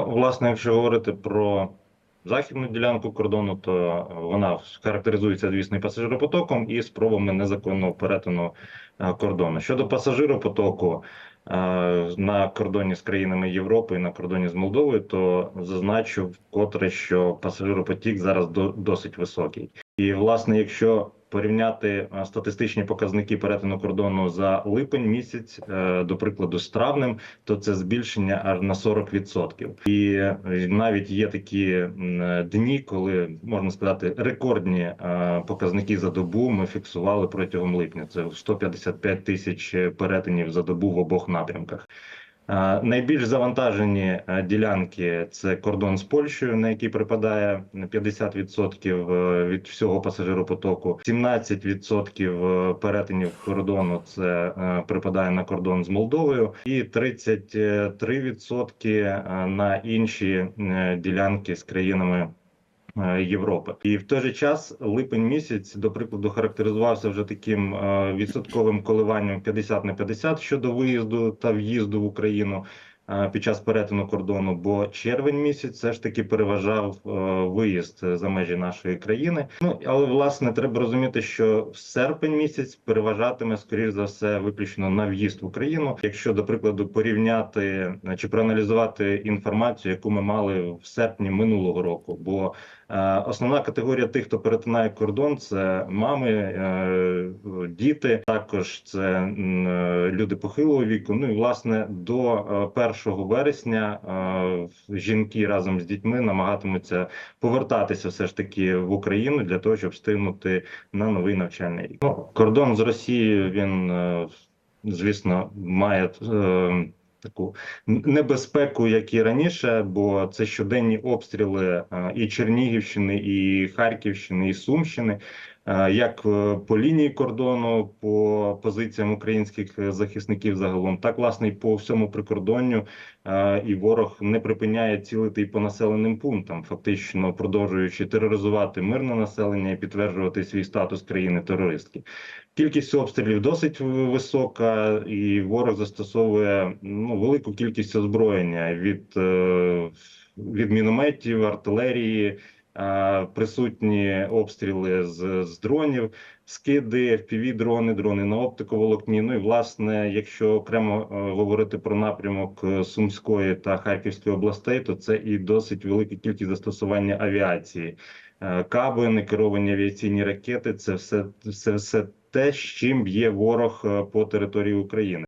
Ну, власне, якщо говорити про західну ділянку кордону, то вона характеризується, звісно, пасажиропотоком і спробами незаконного перетину е, кордону. Щодо пасажиропотоку е, на кордоні з країнами Європи і на кордоні з Молдовою, то зазначу вкотре, що пасажиропотік зараз досить високий. І, власне, якщо порівняти е, статистичні показники перетину кордону за липень місяць, е, до прикладу, з травнем, то це збільшення аж на 40%. І е, навіть є такі дні, коли можна сказати рекордні показники за добу ми фіксували протягом липня. Це 155 тисяч перетинів за добу в обох напрямках. Е, Найбільш завантажені е, ділянки це кордон з Польщею, на який припадає 50% е, від всього пасажиропотоку. 17% перетинів кордону це е, припадає на кордон з Молдовою, і 33% е, на інші е, ділянки з країнами. Е, Європи, і в той же час липень місяць, до прикладу, характеризувався вже таким е, відсотковим коливанням 50 на 50 щодо виїзду та в'їзду в Україну е, під час перетину кордону. Бо червень місяць все ж таки переважав виїзд за межі нашої країни. Ну але власне треба розуміти, що в серпень місяць переважатиме скоріш за все виключно на в'їзд в Україну. Якщо до прикладу порівняти чи проаналізувати інформацію, яку ми мали в серпні минулого року, бо основна категорія тих, хто перетинає кордон, це мами, е, діти, також це е, люди похилого віку. Ну і власне до е, 1 вересня е, жінки разом з дітьми намагатимуться повертатися все ж таки в Україну для того, щоб встигнути на новий навчальний рік. Ну, кордон з Росією він, е, звісно, має. Таку небезпеку, як і раніше, бо це щоденні обстріли е, і Чернігівщини, і Харківщини, і Сумщини, як е, по лінії кордону, по позиціям українських е, захисників загалом, так власне і по всьому прикордонню. Е, І ворог не припиняє цілити і по населеним пунктам, фактично продовжуючи тероризувати мирне населення і підтверджувати свій статус країни терористки. Кількість обстрілів досить висока, і ворог застосовує ну велику кількість озброєння від, е, від мінометів, артилерії, е, присутні обстріли з, з дронів, скиди, fpv дрони, дрони на оптиковолокні. Ну і власне, якщо окремо е, говорити про напрямок е, Сумської та Харківської областей, то це і досить велика кількість застосування авіації. Е, Каби, некеровані авіаційні ракети це все, це все те, з чим б'є ворог по території України.